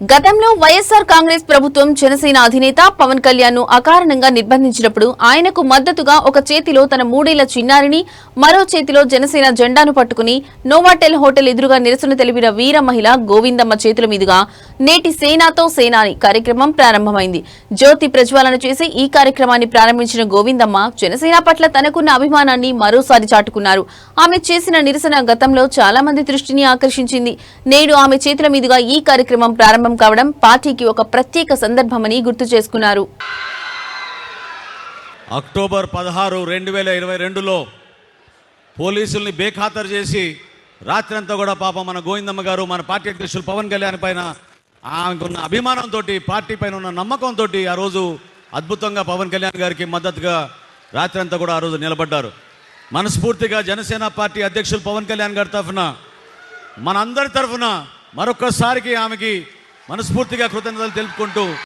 గతంలో వైఎస్సార్ కాంగ్రెస్ ప్రభుత్వం జనసేన అధినేత పవన్ కళ్యాణ్ను అకారణంగా నిర్బంధించినప్పుడు ఆయనకు మద్దతుగా ఒక చేతిలో తన మూడేళ్ళ చిన్నారిని మరో చేతిలో జనసేన జెండాను పట్టుకుని నోవాటెల్ హోటల్ ఎదురుగా నిరసన తెలిపిన వీర మహిళ గోవిందమ్మ చేతుల మీదుగా నేటి సేనాతో సేనాని కార్యక్రమం ప్రారంభమైంది. జ్యోతి ప్రజ్వాలన చేసి ఈ కార్యక్రమాన్ని ప్రారంభించిన గోవిందమ్మ జనసేన పట్ల తనకున్న అభిమానాన్ని మరోసారి చాటుకున్నారు. ఆమె చేసిన నిరసన గతంలో చాలా మంది దృష్టిని ఆకర్షించింది. నేడు ఆమె చేతుల మీదుగా ఈ కార్యక్రమం ప్రారంభం కావడం పార్టీకి ఒక ప్రత్యేక సందర్భమని గుర్తు చేసుకున్నారు. అక్టోబర్ పదహారు రెండు వేల ఇరవై రెండులో పోలీసుల్ని బేఖాతరు చేసి రాత్రంతా కూడా పాపం మన గోవిందమ్మ గారు మన పార్టీ అధ్యక్షులు పవన్ కళ్యాణ్ పైన ఆమెకున్న అభిమానంతో పార్టీ పైన ఉన్న నమ్మకంతో ఆ రోజు అద్భుతంగా పవన్ కళ్యాణ్ గారికి మద్దతుగా రాత్రంతా కూడా ఆ రోజు నిలబడ్డారు. మనస్ఫూర్తిగా జనసేన పార్టీ అధ్యక్షులు పవన్ కళ్యాణ్ గారి తరఫున మనందరి తరఫున మరొక్కసారికి ఆమెకి మనస్ఫూర్తిగా కృతజ్ఞతలు తెలుపుకుంటూ